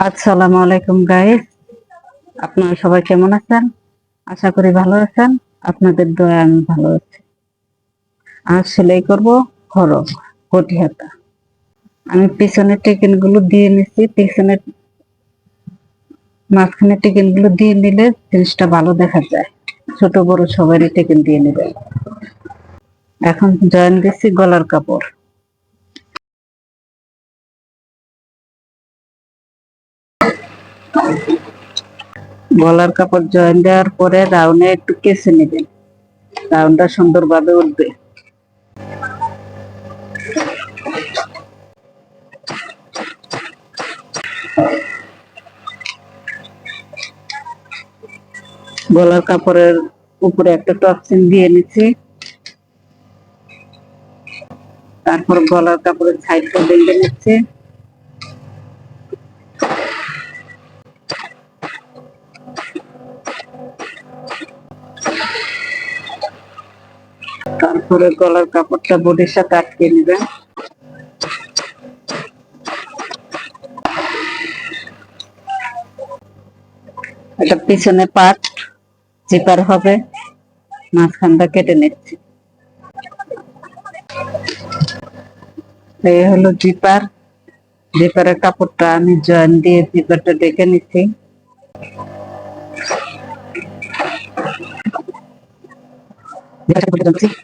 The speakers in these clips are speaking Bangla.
আসসালামু আলাইকুম গাইস আপনারা সবাই কেমন আছেন? আশা করি ভালো আছেন। আপনাদের দয়া, আমি ভালো আছি। আর সেলাই করব খরচ কোটি হাতা আমি পিছনের টেকেনগুলো দিয়ে নিচ্ছি পিছনের মাঝখানে টেকেনগুলো দিয়ে নিলে জিনিসটা ভালো দেখা যায়। ছোট বড় সবারই টেকেন দিয়ে নেবে। এখন জয়েন দিচ্ছি গলার কাপড়। গলার কাপড় জয়েন দেওয়ার পরে রাউন্ডে একটু কেসে নেবেন রাউন্ডটা সুন্দরভাবে উঠবে। গলার কাপড়ের উপরে একটা টপসিন দিয়ে নিচ্ছি। তারপর গলার কাপড়ের সাইডটা বেঁধে নিচ্ছে। তারপরে গলার কাপড়টা বডির সাথে আটকে নেবেন। এটা পিছনে পাট, জিপার হবে, মাঝখানটা কেটে নিচ্ছি। এই হলো জিপার। জিপারের কাপড়টা আমি জয়েন দিয়ে জিপারটা ডেকে নিচ্ছি। জিপারটা খুলে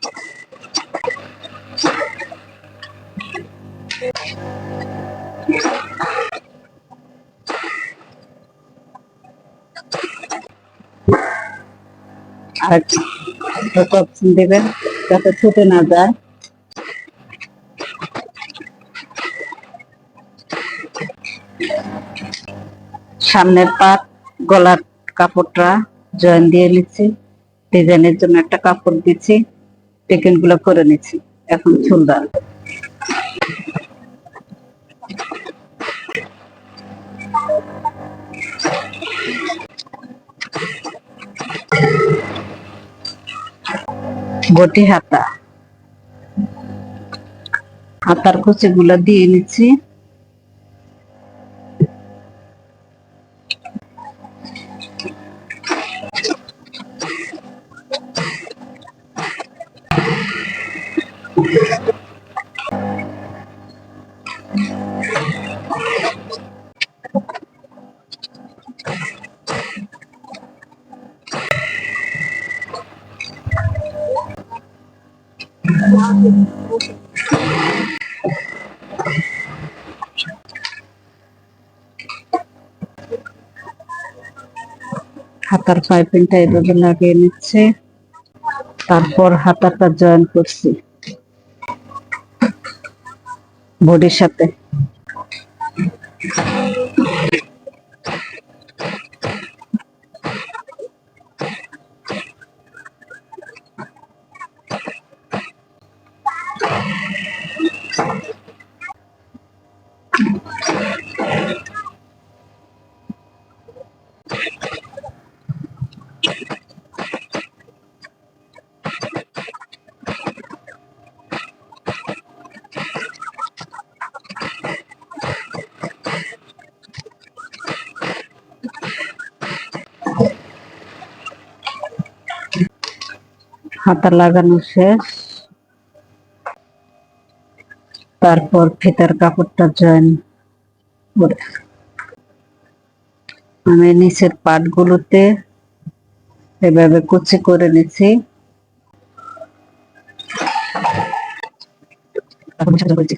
আর দেবেন যাতে ছুটে না যায়। সামনের পাট, গলার কাপড়টা জয়েন দিয়ে নিচ্ছি। ডিজাইনের জন্য একটা কাপড় দিচ্ছি। টেকেনগুলো করে নিচ্ছি। এখন চুলদার গটি হাতা। হাতার কুচি গুলা দিয়ে নিচ্ছি। হাতার পাইপিংটা এভাবে লাগিয়ে নিচ্ছে। তারপর হাতাটা জয়েন করছি। বডির সাথে। হাতা লাগানো শেষ তারপর ফিতার কাপড়টা জয়েন করে আমি নিচের পাট গুলোতে এভাবে কুচি করে নিচ্ছি। তারপর মোছা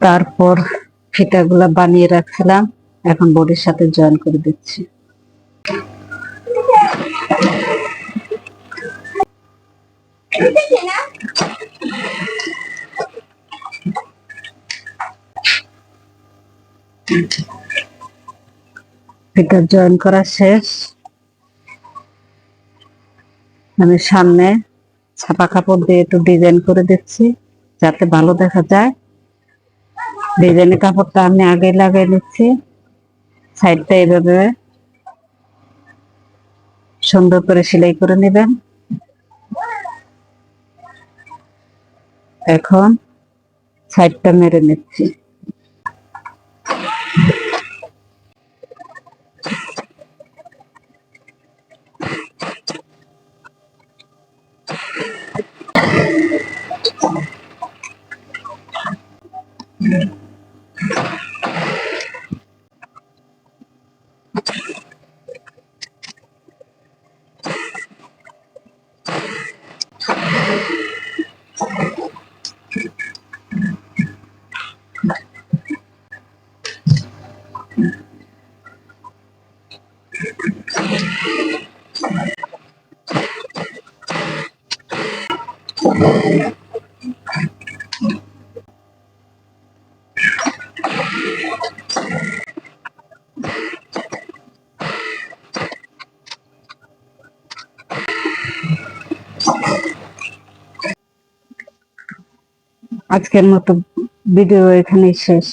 তারপর ফিতাগুলা বানিয়ে রাখছিলাম। এখন বডির সাথে জয়েন করে দিচ্ছি। ফিটার জয়েন করা শেষ। আমি সামনে ছাপা কাপড় দিয়ে একটু ডিজাইন করে দিচ্ছি, যাতে ভালো দেখা যায়। ডিজাইনের কাপড়টা আমি আগে লাগিয়ে নিচ্ছি সাইডটা এইভাবে সুন্দর করে সেলাই করে নেবেন। এখন সাইডটা মেরে নিচ্ছি। আজকের মতো ভিডিও এখানেই শেষ